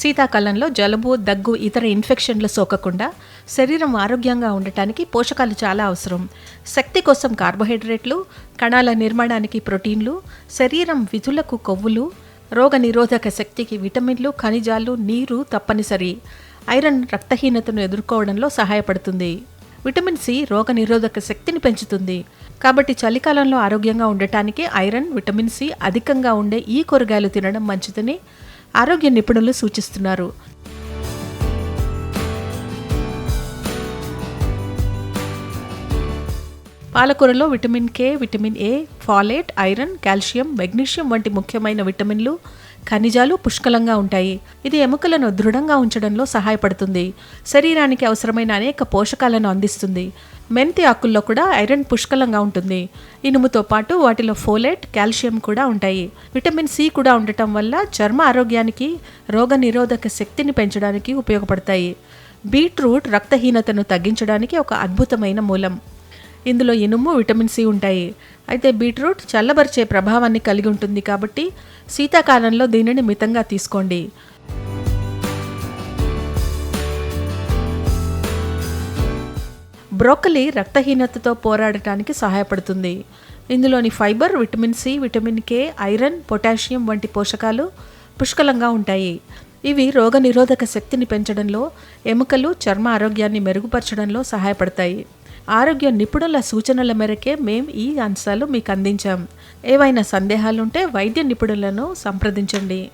శీతాకాలంలో జలుబు దగ్గు ఇతర ఇన్ఫెక్షన్లు సోకకుండా శరీరం ఆరోగ్యంగా ఉండటానికి పోషకాలు చాలా అవసరం. శక్తి కోసం కార్బోహైడ్రేట్లు కణాల నిర్మాణానికి ప్రోటీన్లు శరీరం విధులకు కొవ్వులు రోగ నిరోధక శక్తికి విటమిన్లు ఖనిజాలు నీరు తప్పనిసరి. ఐరన్ రక్తహీనతను ఎదుర్కోవడంలో సహాయపడుతుంది. విటమిన్ సి రోగ నిరోధక శక్తిని పెంచుతుంది. కాబట్టి చలికాలంలో ఆరోగ్యంగా ఉండటానికి ఐరన్ విటమిన్ సి అధికంగా ఉండే ఈ కూరగాయలు తినడం మంచిదని ఆరోగ్య నిపుణులు సూచిస్తున్నారు. పాలకూరలో vitamin K vitamin A folate iron calcium magnesium వంటి ముఖ్యమైన విటమిన్లు ఖనిజాలు పుష్కలంగా ఉంటాయి. ఇది ఎముకలను దృఢంగా ఉంచడంలో సహాయపడుతుంది. శరీరానికి అవసరమైన అనేక పోషకాలను అందిస్తుంది. మెంతి ఆకుల్లో కూడా ఐరన్ పుష్కలంగా ఉంటుంది. ఇనుముతో పాటు వాటిలో ఫోలేట్ కాల్షియం కూడా ఉంటాయి. విటమిన్ సి కూడా ఉండటం వల్ల చర్మ ఆరోగ్యానికి రోగ నిరోధక శక్తిని పెంచడానికి ఉపయోగపడతాయి. బీట్రూట్ రక్తహీనతను తగ్గించడానికి ఒక అద్భుతమైన మూలం. ఇందులో ఇనుము విటమిన్ సి ఉంటాయి. అయితే బీట్రూట్ చల్లబరిచే ప్రభావాన్ని కలిగి ఉంటుంది కాబట్టి శీతాకాలంలో దీనిని మితంగా తీసుకోండి. బ్రోకలీ రక్తహీనతతో పోరాడటానికి సహాయపడుతుంది. ఇందులోని fibre vitamin C vitamin K iron potassium వంటి పోషకాలు పుష్కలంగా ఉంటాయి. ఇవి రోగనిరోధక శక్తిని పెంచడంలో ఎముకలు చర్మ ఆరోగ్యాన్ని మెరుగుపరచడంలో సహాయపడతాయి. ఆరోగ్య నిపుణుల సూచనల మేరకే మేము ఈ అంశాలు మీకు అందించాం. ఏవైనా సందేహాలుంటే వైద్య నిపుణులను సంప్రదించండి.